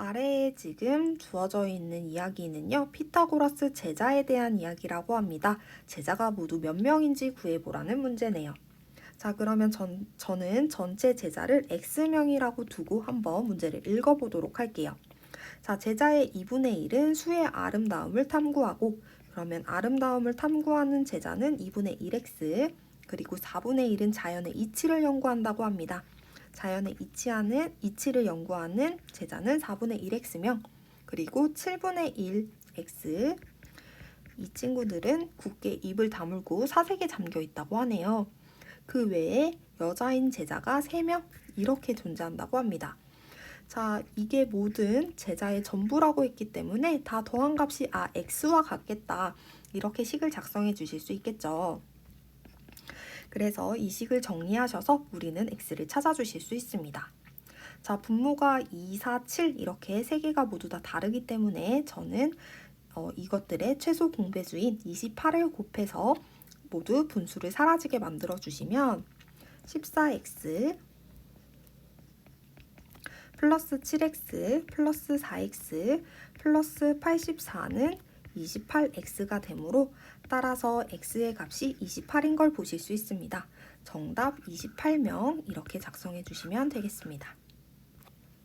아래에 지금 주어져 있는 이야기는요, 피타고라스 제자에 대한 이야기라고 합니다. 제자가 모두 몇 명인지 구해보라는 문제네요. 자, 그러면 전, 저는 전체 제자를 X명이라고 두고 한번 문제를 읽어보도록 할게요. 자, 제자의 2분의 1은 수의 아름다움을 탐구하고, 그러면 아름다움을 탐구하는 제자는 2분의 1X, 그리고 4분의 1은 자연의 이치를 연구한다고 합니다. 자연의 이치하는 이치를 연구하는 제자는 4분의 1x명 그리고 7분의 1x 이 친구들은 굳게 입을 다물고 사색에 잠겨 있다고 하네요. 그 외에 여자인 제자가 3명 이렇게 존재한다고 합니다. 자, 이게 모든 제자의 전부라고 했기 때문에 다 더한 값이 아 x와 같겠다. 이렇게 식을 작성해 주실 수 있겠죠. 그래서 이 식을 정리하셔서 우리는 x를 찾아주실 수 있습니다. 자, 분모가 2, 4, 7 이렇게 세 개가 모두 다 다르기 때문에 저는 어, 이것들의 최소 공배수인 28을 곱해서 모두 분수를 사라지게 만들어 주시면 14x 플러스 7x 플러스 4x 플러스 84는 28x가 되므로 따라서 x의 값이 28인 걸 보실 수 있습니다. 정답 28명 이렇게 작성해 주시면 되겠습니다.